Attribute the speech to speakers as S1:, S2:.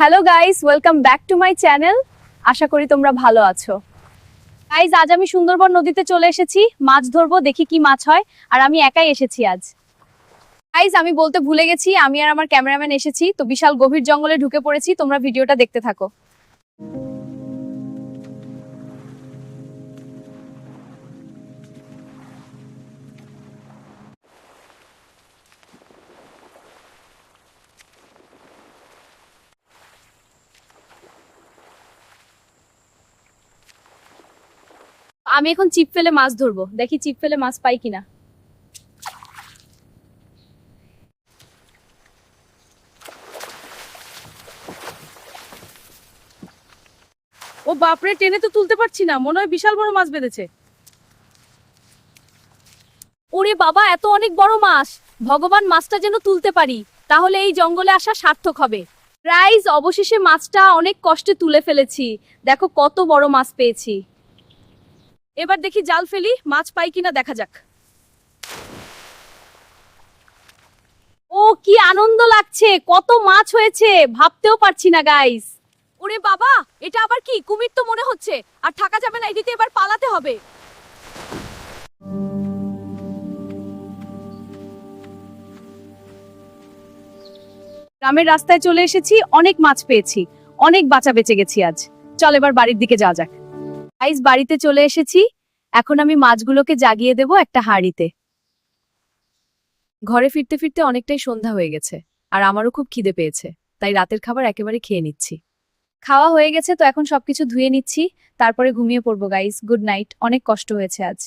S1: Hello guys welcome back to my channel আশা করি তোমরা ভালো আছো। গাইজ আজ আমি সুন্দরবন নদীতে চলে এসেছি। মাছ ধরবো, দেখি কি মাছ হয়। আর আমি একাই এসেছি আজ। গাইজ আমি বলতে ভুলে গেছি, আমি আর আমার ক্যামেরাম্যান এসেছি। তো বিশাল গভীর জঙ্গলে ঢুকে পড়েছি, তোমরা ভিডিওটা দেখতে থাকো। আমি এখন চিপ ফেলে মাছ ধরবো। দেখি চিপ ফেলে মাছ পাই কিনা।
S2: ও বাপরে, টেনে তো তুলতে পারছি না। মনে হয় বিশাল বড় মাছ বেঁধেছে।
S1: ওরে বাবা, এত অনেক বড় মাছ। ভগবান মাছটা যেন তুলতে পারি, তাহলে এই জঙ্গলে আসা সার্থক হবে। প্রাইজ, অবশেষে মাছটা অনেক কষ্টে তুলে ফেলেছি। দেখো কত বড় মাছ পেয়েছি।
S2: এবার দেখি জাল ফেলি, মাছ পাই কিনা দেখা যাক।
S1: ও, কি আনন্দ লাগছে, কত মাছ হয়েছে, ভাবতেও পারছি না গাইস
S2: ওরে বাবা, এটা আবার কি? কুমির তো মনে হচ্ছে, আর থাকা যাবে না এটিতে এবার পালাতে হবে।
S1: গ্রামের রাস্তায় চলে এসেছি, অনেক মাছ পেয়েছি, অনেক বাঁচা বেঁচে গেছি আজ। চল এবার বাড়ির দিকে যাওয়া যাক। গাইস বাড়িতে চলে এসেছি। এখন আমি মাছগুলোকে জাগিয়ে দেব একটা হাঁড়িতে। ঘরে ফিরতে ফিরতে অনেকটাই সন্ধ্যা হয়ে গেছে, আর আমারও খুব খিদে পেয়েছে, তাই রাতের খাবার একেবারে খেয়ে নিচ্ছি। খাওয়া হয়ে গেছে, তো এখন সবকিছু ধুয়ে নিচ্ছি, তারপরে ঘুমিয়ে পড়ব গাইস গুড নাইট অনেক কষ্ট হয়েছে আজ।